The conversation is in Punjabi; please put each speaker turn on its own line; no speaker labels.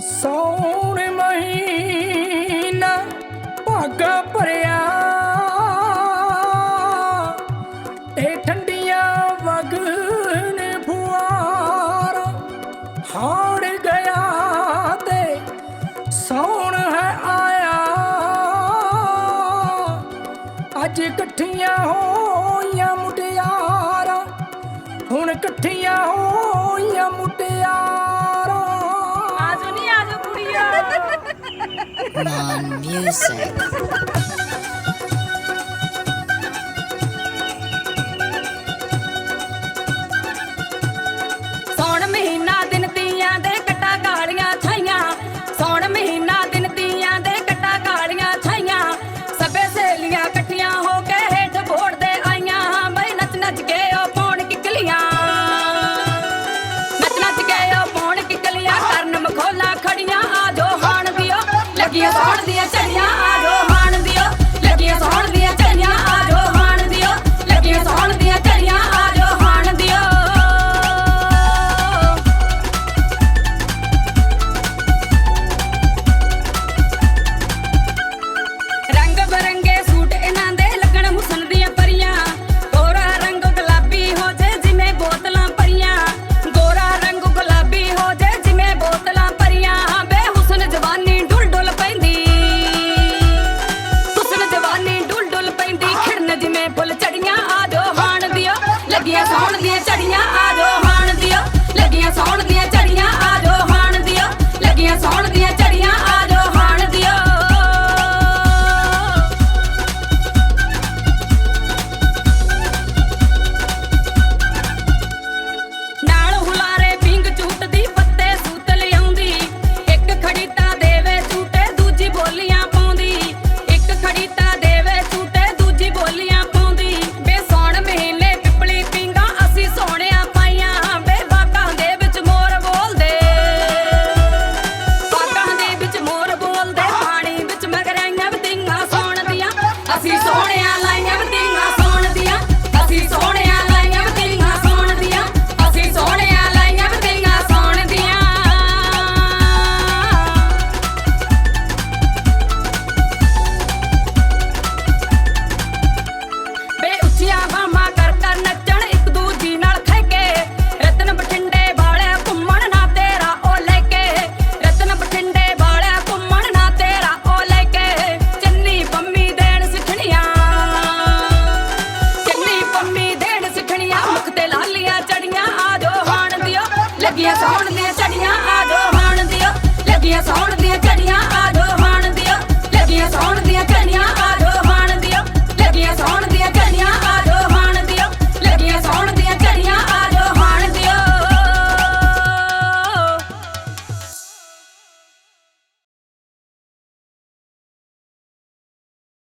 ਸੌਣ ਮਹੀਨਾ ਭਾਗਾ ਭਰਿਆ। ਤੇ ਠੰਡੀਆਂ ਵਗਨ ਫੁਆਰ ਹਾੜ ਗਿਆ ਤੇ ਸੌਣ ਹੈ ਆਇਆ। ਅੱਜ ਇਕੱਠੀਆਂ ਹੋਈਆਂ ਮੁਟਿਆਰਾਂ, ਹੁਣ ਇਕੱਠੀਆਂ ਹੋਈਆਂ ਮੁਟਿਆਰਾਂ।
Batman music.
छोड़ दिया चढ़िया आरोह ਦੀਆਂ ਝੜੀਆਂ, ਆ ਜੋ ਹਾਣ ਦਿਓ। ਲੱਗੀਆਂ ਸੌਣ ਦੀਆਂ ਝੜੀਆਂ, ਆ ਜੋ ਹਾਣ ਦਿਓ। ਲੱਗੀਆਂ ਸੌਣ ਦੀਆਂ